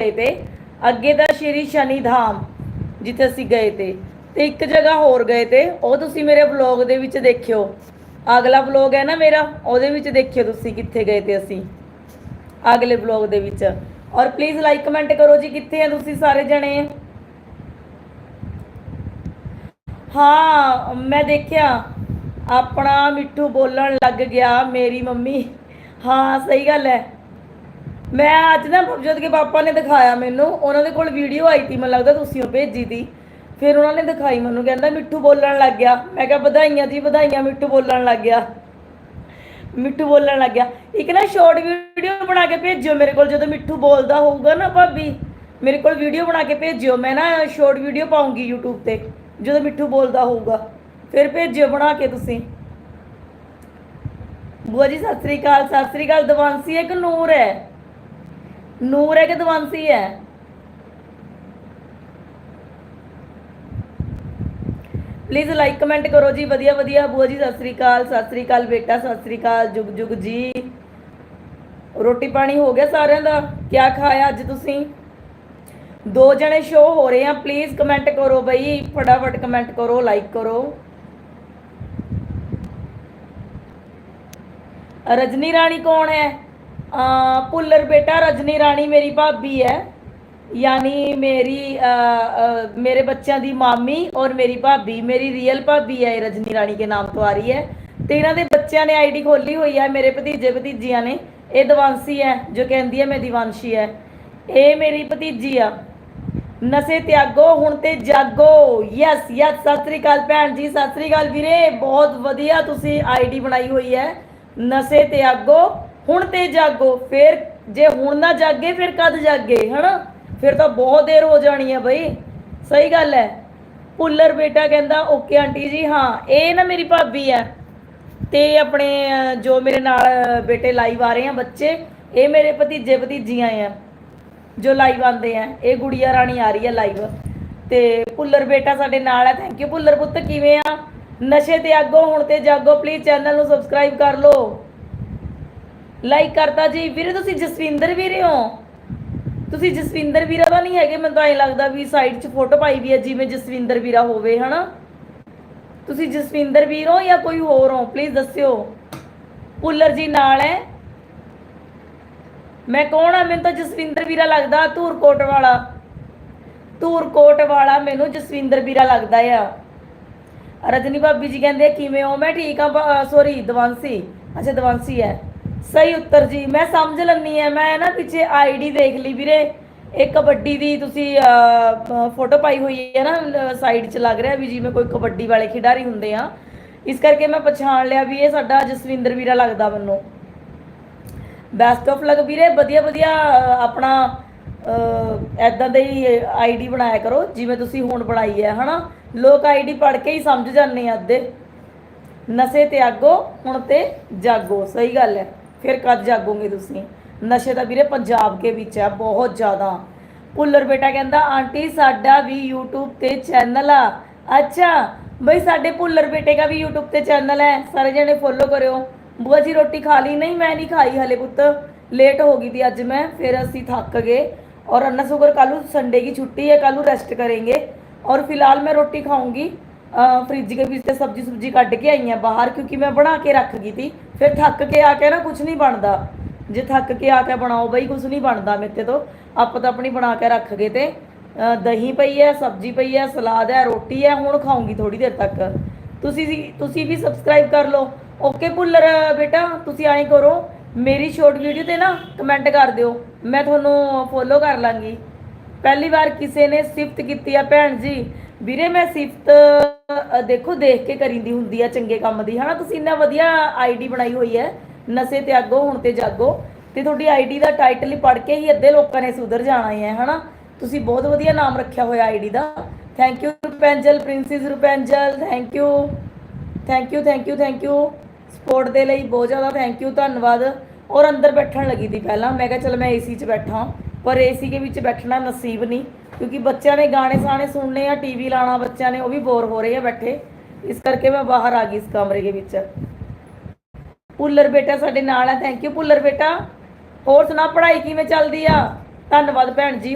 ਗਏ ਤੇ ਅੱਗੇ ਤਾਂ ਸ਼੍ਰੀ ਸ਼ਨੀ ਧਾਮ ਜਿੱਥੇ ਅਸੀਂ ਗਏ ਤੇ ਤੇ ਇੱਕ ਜਗ੍ਹਾ ਹੋਰ ਗਏ ਤੇ, ਉਹ ਤੁਸੀਂ ਮੇਰੇ ਵਲੌਗ ਦੇ ਵਿੱਚ ਦੇਖਿਓ। ਅਗਲਾ ਵਲੌਗ ਹੈ ਨਾ ਮੇਰਾ, ਉਹਦੇ ਵਿੱਚ ਦੇਖਿਓ ਤੁਸੀਂ ਕਿੱਥੇ ਗਏ ਤੇ ਅਸੀਂ। ਅਗਲੇ ਵਲੌਗ ਦੇ ਵਿੱਚ। ਔਰ ਪਲੀਜ਼ ਲਾਈਕ ਕਮੈਂਟ ਕਰੋ ਜੀ ਕਿੱਥੇ ਆ ਤੁਸੀਂ ਸਾਰੇ ਜਣੇ। ਹਾਂ, ਮੈਂ ਦੇਖਿਆ, ਆਪਣਾ ਮਿੱਠੂ ਬੋਲਣ ਲੱਗ ਗਿਆ ਮੇਰੀ ਮੰਮੀ। ਹਾਂ, ਸਹੀ ਗੱਲ ਹੈ। ਮੈਂ ਅੱਜ ਨਾ ਭਵਜੋਤ ਕੇ ਪਾਪਾ ਨੇ ਦਿਖਾਇਆ ਮੈਨੂੰ, ਉਹਨਾਂ ਦੇ ਕੋਲ ਵੀਡੀਓ ਆਈ ਤੀ, ਮੈਨੂੰ ਲੱਗਦਾ ਤੁਸੀਂ ਉਹ ਭੇਜੀ ਤੀ। ਫਿਰ ਉਹਨਾਂ ਨੇ ਦਿਖਾਈ ਮੈਨੂੰ, ਕਹਿੰਦਾ ਮਿੱਠੂ ਬੋਲਣ ਲੱਗ ਗਿਆ। ਮੈਂ ਕਿਹਾ ਵਧਾਈਆਂ ਜੀ, ਵਧਾਈਆਂ, ਮਿੱਠੂ ਬੋਲਣ ਲੱਗ ਗਿਆ। ਮਿੱਠੂ ਬੋਲਣ ਲੱਗ ਗਿਆ। ਇੱਕ ਨਾ ਸ਼ਾਰਟ ਵੀਡੀਓ ਬਣਾ ਕੇ ਭੇਜਿਓ ਮੇਰੇ ਕੋਲ, ਜਦੋਂ ਮਿੱਠੂ ਬੋਲਦਾ ਹੋਊਗਾ ਨਾ ਭਾਬੀ, ਮੇਰੇ ਕੋਲ ਵੀਡੀਓ ਬਣਾ ਕੇ ਭੇਜਿਓ। ਮੈਂ ਨਾ ਸ਼ਾਰਟ ਵੀਡੀਓ ਪਾਉਂਗੀ YouTube ਤੇ, ਜਦੋਂ ਮਿੱਠੂ ਬੋਲਦਾ ਹੋਊਗਾ। ਫਿਰ ਭੇਜਿਓ ਬਣਾ ਕੇ ਤੁਸੀਂ। ਬੁਆ ਜੀ, ਸਤਿ ਸ੍ਰੀ ਅਕਾਲ, ਸਤਿ ਸ੍ਰੀ ਅਕਾਲ ਦਵਾਂਸੀ ਹੈ ਕਿ ਨੂਰ ਹੈ। ਨੂਰ ਹੈ ਕਿ ਦਵਾਂਸੀ ਹੈ? ਪਲੀਜ਼ ਲਾਈਕ ਕਮੈਂਟ ਕਰੋ ਜੀ, ਵਧੀਆ ਵਧੀਆ। ਬੂਆ ਜੀ, ਸਤਿ ਸ੍ਰੀ ਅਕਾਲ, ਸਤਿ ਸ੍ਰੀ ਅਕਾਲ ਬੇਟਾ, ਸਤਿ ਸ੍ਰੀ ਅਕਾਲ ਜੁਗ ਜੁਗ ਜੀ। ਰੋਟੀ ਪਾਣੀ ਹੋ ਗਿਆ ਸਾਰਿਆਂ ਦਾ? ਕੀ ਖਾਇਆ ਅੱਜ ਤੁਸੀਂ? ਦੋ ਜਣੇ ਸ਼ੋ ਹੋ ਰਹੇ ਆ ਪਲੀਜ਼ ਕਮੈਂਟ ਕਰੋ ਬਈ। ਫਟਾਫਟ ਕਮੈਂਟ ਕਰੋ ਲਾਈਕ ਕਰੋ। ਰਜਨੀ ਰਾਣੀ ਕੌਣ ਹੈ? ਪੁੱਲਰ ਬੇਟਾ ਰਜਨੀ ਰਾਣੀ ਮੇਰੀ ਭਾਬੀ ਹੈ। ਯਾਨੀ ਮੇਰੀ ਮੇਰੇ ਬੱਚਿਆਂ ਦੀ ਮਾਮੀ ਔਰ ਮੇਰੀ ਭਾਬੀ, ਮੇਰੀ ਰੀਅਲ ਭਾਬੀ ਹੈ ਰਜਨੀ ਰਾਣੀ ਕੇ ਨਾਮ ਤੋਂ ਆ ਰਹੀ ਹੈ। ਤੇ ਇਹਨਾਂ ਦੇ ਬੱਚਿਆਂ ਨੇ ਆਈਡੀ ਖੋਲੀ ਹੋਈ ਹੈ, ਮੇਰੇ ਭਤੀਜੇ ਭਤੀਜੀਆਂ ਨੇ। ਇਹ ਦਿਵਾਂਸੀ ਹੈ, ਜੋ ਕਹਿੰਦੀ ਹੈ, ਮੈਂ ਦਿਵਾਂਸ਼ੀ ਹੈ। ਇਹ ਮੇਰੀ ਭਤੀਜੀ ਆ। ਨਸ਼ੇ ਤਿਆਗੋ, ਹੁਣ ਤੇ ਜਾਗੋ। ਯੈਸ ਯੈਸ ਸਤਿ ਸ੍ਰੀ ਅਕਾਲ ਭੈਣ ਜੀ, ਸਤਿ ਸ੍ਰੀ ਅਕਾਲ ਵੀਰੇ। ਬਹੁਤ ਵਧੀਆ ਤੁਸੀਂ ਆਈਡੀ ਬਣਾਈ ਹੋਈ ਹੈ। ਨਸ਼ੇ ਤਿਆਗੋ ਹੁਣ ਤੇ ਜਾਗੋ, ਫਿਰ ਜੇ ਹੁਣ ਨਾ ਜਾਗੇ, ਫਿਰ ਕਦ ਜਾਗੇ, ਹਨਾ? ਫਿਰ ਤਾਂ ਬਹੁਤ ਦੇਰ ਹੋ ਜਾਣੀ ਹੈ ਬਈ। ਸਹੀ ਗੱਲ ਹੈ ਪੁੱਲਰ ਬੇਟਾ ਕਹਿੰਦਾ, ਓਕੇ ਆਂਟੀ ਜੀ, ਹਾਂ, ਇਹ ਨਾ ਮੇਰੀ ਭਾਬੀ ਹੈ ਤੇ ਆਪਣੇ ਜੋ ਮੇਰੇ ਨਾਲ ਬੇਟੇ ਲਾਈਵ ਆ ਰਹੇ ਆ ਬੱਚੇ, ਇਹ ਮੇਰੇ ਭਤੀਜੇ ਭਤੀਜੀਆਂ ਆ ਜੋ ਲਾਈਵ ਆਉਂਦੇ ਆ ਇਹ ਗੁੜੀਆ ਰਾਣੀ ਆ ਰਹੀ ਹੈ ਲਾਈਵ ਤੇ ਪੁੱਲਰ ਬੇਟਾ ਸਾਡੇ ਨਾਲ ਹੈ ਥੈਂਕ ਯੂ ਪੁੱਲਰ ਪੁੱਤ, ਕਿਵੇਂ ਆ? ਨਸ਼ੇ ਤੇ ਆਗੋ, ਹੁਣ ਤੇ ਜਾਗੋ ਪਲੀਜ਼ ਚੈਨਲ ਨੂੰ ਸਬਸਕ੍ਰਾਈਬ ਕਰ ਲਓ। ਲਾਈਕ ਕਰਤਾ ਜੀ। ਵੀਰੇ, ਤੁਸੀਂ ਜਸਵਿੰਦਰ ਵੀਰੇ ਹੋ। ਤੁਸੀਂ ਜਸਵਿੰਦਰ ਵੀਰਾ ਤਾਂ ਨਹੀਂ ਹੈਗੇ। ਮੈਨੂੰ ਤਾਂ ਐਂ ਲੱਗਦਾ ਵੀ ਸਾਈਡ 'ਚ ਫੋਟੋ ਪਾਈ ਵੀ ਹੈ ਜਿਵੇਂ ਜਸਵਿੰਦਰ ਵੀਰਾ ਹੋਵੇ, ਹਨਾ? ਤੁਸੀਂ ਜਸਵਿੰਦਰ ਵੀਰ ਹੋ ਜਾਂ ਕੋਈ ਹੋਰ ਹੋ? ਪਲੀਜ਼ ਦੱਸਿਓ। ਪੁੱਲਰ ਜੀ ਨਾਲ ਹੈ ਮੈਂ ਕੌਣ ਆ? ਮੈਨੂੰ ਤਾਂ ਜਸਵਿੰਦਰ ਵੀਰਾ ਲੱਗਦਾ, ਧੂਰਕੋਟ ਵਾਲਾ। ਧੂਰਕੋਟ ਵਾਲਾ ਮੈਨੂੰ ਜਸਵਿੰਦਰ ਵੀਰਾ ਲੱਗਦਾ ਆ। ਰਜਨੀ ਭਾਬੀ ਜੀ ਕਹਿੰਦੇ ਕਿਵੇਂ ਹੋ? ਮੈਂ ਠੀਕ ਆ ਸੌਰੀ ਦਵਾਂਸੀ। ਅੱਛਾ, ਦਵਾਂਸੀ ਹੈ ਸਹੀ ਉੱਤਰ ਜੀ, ਮੈਂ ਸਮਝ ਲੰਨੀ ਆ ਮੈਂ ਨਾ ਪਿੱਛੇ ਆਈਡੀ ਦੇਖ ਲਈ ਵੀਰੇ। ਇਹ ਕਬੱਡੀ ਦੀ ਤੁਸੀਂ ਫੋਟੋ ਪਾਈ ਹੋਈ ਹੈ ਨਾ ਸਾਈਡ 'ਚ ਲੱਗ ਰਿਹਾ ਵੀ ਜਿਵੇਂ ਕੋਈ ਕਬੱਡੀ ਵਾਲੇ ਖਿਡਾਰੀ ਹੁੰਦੇ ਆ। ਇਸ ਕਰਕੇ ਮੈਂ ਪਛਾਣ ਲਿਆ ਵੀ ਇਹ ਸਾਡਾ ਜਸਵਿੰਦਰ ਵੀਰਾ ਲੱਗਦਾ ਮੈਨੂੰ। ਬੈਸਟ ਆਫ ਲੱਕ ਵੀਰੇ, ਵਧੀਆ ਵਧੀਆ ਆਪਣਾ ਐਦਾਂ ਦੇ ਹੀ ਆਈਡੀ ਬਣਾਇਆ ਕਰੋ, ਜਿਵੇਂ ਤੁਸੀਂ ਹੁਣ ਬਣਾਈ ਹੈ, ਹਨਾ? ਲੋਕ ਆਈਡੀ ਪੜ੍ਹ ਕੇ ਹੀ ਸਮਝ ਜਾਂਦੇ ਆ ਅੱਧੇ। ਨਸ਼ੇ ਤੇ ਆਗੋ, ਹੁਣ ਤੇ ਜਾਗੋ, ਸਹੀ ਗੱਲ ਹੈ। ਫਿਰ ਕਦ ਜਾਗੋਗੇ ਤੁਸੀਂ ਨਸ਼ੇ ਤਾਂ ਵੀਰੇ ਪੰਜਾਬ ਕੇ ਵਿੱਚ ਹੈ ਬਹੁਤ ਜ਼ਿਆਦਾ ਪੁੱਲਰ ਬੇਟਾ ਕਹਿੰਦਾ ਆਂਟੀ ਸਾਡਾ ਵੀ YouTube ਤੇ ਚੈਨਲ ਆ ਅੱਛਾ ਬਈ ਸਾਡੇ ਪੁੱਲਰ ਬੇਟੇ ਦਾ ਵੀ YouTube ਤੇ ਚੈਨਲ ਹੈ ਸਾਰੇ ਜਣੇ ਫੋਲੋ ਕਰਿਓ ਬੁਆ ਜੀ ਰੋਟੀ ਖਾ ਲਈ ਨਹੀਂ ਮੈਂ ਨਹੀਂ ਖਾਈ ਹਲੇ ਪੁੱਤ ਲੇਟ ਹੋ ਗਈ थी ਅੱਜ ਮੈਂ ਫਿਰ ਅਸੀਂ ਥੱਕ ਗਏ और अन्ना शुगर कल संडे की छुट्टी है कल रेस्ट करेंगे और फिलहाल मैं रोटी खाऊंगी फ्रिज के बीच से सब्जी सुब्जी ਕੱਢ ਕੇ ਆਈ ਆ ਬਾਹਰ ਕਿਉਂਕਿ ਮੈਂ ਬਣਾ ਕੇ ਰੱਖ ਗਈ ਤੀ ਫਿਰ ਥੱਕ ਕੇ ਆ ਕੇ ਨਾ ਕੁਝ ਨਹੀਂ ਬਣਦਾ। ਜੇ ਥੱਕ ਕੇ ਆ ਕੇ ਬਣਾਓ ਬਈ ਕੁਝ ਨਹੀਂ ਬਣਦਾ ਮੇਰੇ ਤੋਂ। ਆਪਾਂ ਤਾਂ ਆਪਣੀ ਬਣਾ ਕੇ ਰੱਖ ਗਏ ਤੇ। ਦਹੀਂ ਪਈ ਹੈ ਸਬਜ਼ੀ ਪਈ ਹੈ ਸਲਾਦ ਹੈ ਰੋਟੀ ਹੈ ਹੁਣ ਖਾਉਂਗੀ ਥੋੜੀ ਦੇਰ ਤੱਕ। ਤੁਸੀਂ ਵੀ- ਤੁਸੀਂ ਵੀ ਸਬਸਕ੍ਰਾਈਬ ਕਰ ਲਓ। ਓਕੇ ਭੁੱਲਰ ਬੇਟਾ, ਤੁਸੀਂ ਐਂ ਕਰੋ, ਮੇਰੀ ਸ਼ਾਰਟ ਵੀਡੀਓ ਤੇ ਨਾ ਕਮੈਂਟ ਕਰ ਦਿਓ। ਮੈਂ ਤੁਹਾਨੂੰ ਫੋਲੋ ਕਰ ਲਾਂਗੀ। ਪਹਿਲੀ ਵਾਰ ਕਿਸੇ ਨੇ ਸਿਫਤ ਕੀਤੀ ਆ ਭੈਣ ਜੀ। ਵੀਰੇ, ਮੈਂ ਸਿਫਤ ਦੇਖੋ, ਦੇਖ ਕੇ ਕਰੀਂਦੀ ਹੁੰਦੀ ਆ ਚੰਗੇ ਕੰਮ ਦੀ। ਹਨਾ, ਤੁਸੀਂ ਇੰਨਾ ਵਧੀਆ ਆਈਡੀ ਬਣਾਈ ਹੋਈ ਹੈ, ਨਸ਼ੇ ਤੇ ਆਗੋ ਹੁਣ ਤੇ ਜਾਗੋ। ਤੇ ਤੁਹਾਡੀ ਆਈਡੀ ਦਾ ਟਾਈਟਲ ਹੀ ਪੜ੍ਹ ਕੇ ਹੀ ਅੱਧੇ ਲੋਕਾਂ ਨੇ ਸੁਧਰ ਜਾਣਾ ਹੈ ਹਨਾ। ਤੁਸੀਂ ਬਹੁਤ ਵਧੀਆ ਨਾਮ ਰੱਖਿਆ ਹੋਇਆ ID the. Thank you Rapunzel, princess Rapunzel. Thank you thank you thank you thank you support ਦੇ ਲਈ ਬਹੁਤ ਜ਼ਿਆਦਾ ਥੈਂਕ ਯੂ ਧੰਨਵਾਦ। ਔਰ ਅੰਦਰ ਬੈਠਣ ਲੱਗੀ ਸੀ ਪਹਿਲਾਂ। ਮੈਂ ਕਿਹਾ, ਚਲ ਮੈਂ ਏਸੀ 'ਚ ਬੈਠਾ ਪਰ ਏਸੀ ਦੇ ਵਿੱਚ ਬੈਠਣਾ ਨਸੀਬ ਨਹੀਂ, ਕਿਉਂਕਿ ਬੱਚਿਆਂ ਨੇ ਗਾਣੇ ਸਾਣੇ ਸੁਣਨੇ ਆ ਟੀਵੀ ਲਾਣਾ ਬੱਚਿਆਂ ਨੇ, ਉਹ ਵੀ ਬੋਰ ਹੋ ਰਹੇ ਆ ਬੈਠੇ। ਇਸ ਕਰਕੇ ਮੈਂ ਬਾਹਰ ਆ ਗਈ ਇਸ ਕਮਰੇ ਦੇ ਵਿੱਚ। ਪੁੱਲਰ ਬੇਟਾ ਸਾਡੇ ਨਾਲ ਹੈ ਥੈਂਕ ਯੂ ਪੁੱਲਰ ਬੇਟਾ। ਹੋਰ ਸੁਣਾ, ਪੜ੍ਹਾਈ ਕਿਵੇਂ ਚੱਲਦੀ ਆ? ਧੰਨਵਾਦ ਭੈਣ ਜੀ।